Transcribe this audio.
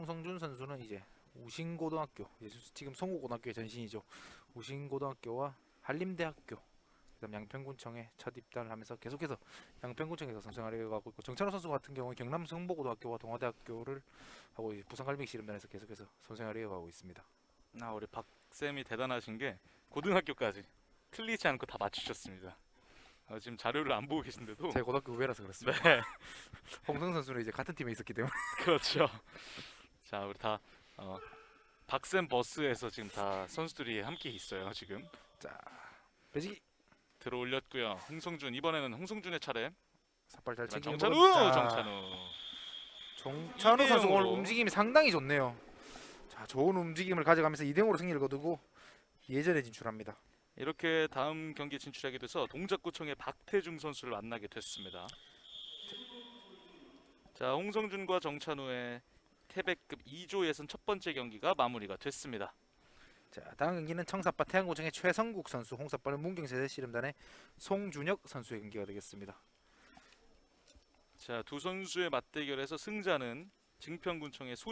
홍성준 선수는 이제 우신고등학교 지금 송호고등학교의 전신이죠. 우신고등학교와 한림대학교 그다음 양평군청에 첫 입단을 하면서 계속해서 양평군청에서 선생활을 하고 있고 정찬호 선수 같은 경우는 경남 성보고등학교와 동아대학교를 하고 이제 부산 갈매기 씨름단에서 계속해서 선생활을 이어가고 있습니다. 아 우리 박 쌤이 대단하신 게 고등학교까지 틀리지 않고 다 맞추셨습니다. 어, 지금 자료를 안 보고 계신데도 제 고등학교 후배라서 그렇습니다. 네 홍성 선수는 이제 같은 팀에 있었기 때문에 그렇죠. 자 우리 다 어, 박쌤 버스에서 지금 다 선수들이 함께 있어요 지금 자 배지기 들어 올렸고요. 홍성준 이번에는 홍성준의 차례. 삿발 잘 챙기는 정찬우. 자, 정찬우. 정찬우 선수 오늘. 움직임이 상당히 좋네요. 자, 좋은 움직임을 가져가면서 2대 0으로 승리를 거두고 예전에 진출합니다. 이렇게 다음 경기에 진출하게 돼서 동작구청의 박태중 선수를 만나게 됐습니다. 자, 홍성준과 정찬우의 태백급 2조 예선 첫 번째 경기가 마무리가 됐습니다. 자, 다음 경기는 청사빠 태양고청의 최성국 선수, 홍사빠는 문경세대 씨름단의 송준혁 선수의 경기가 되겠습니다. 자, 두 선수의 맞대결에서 승자는 증평군청의 손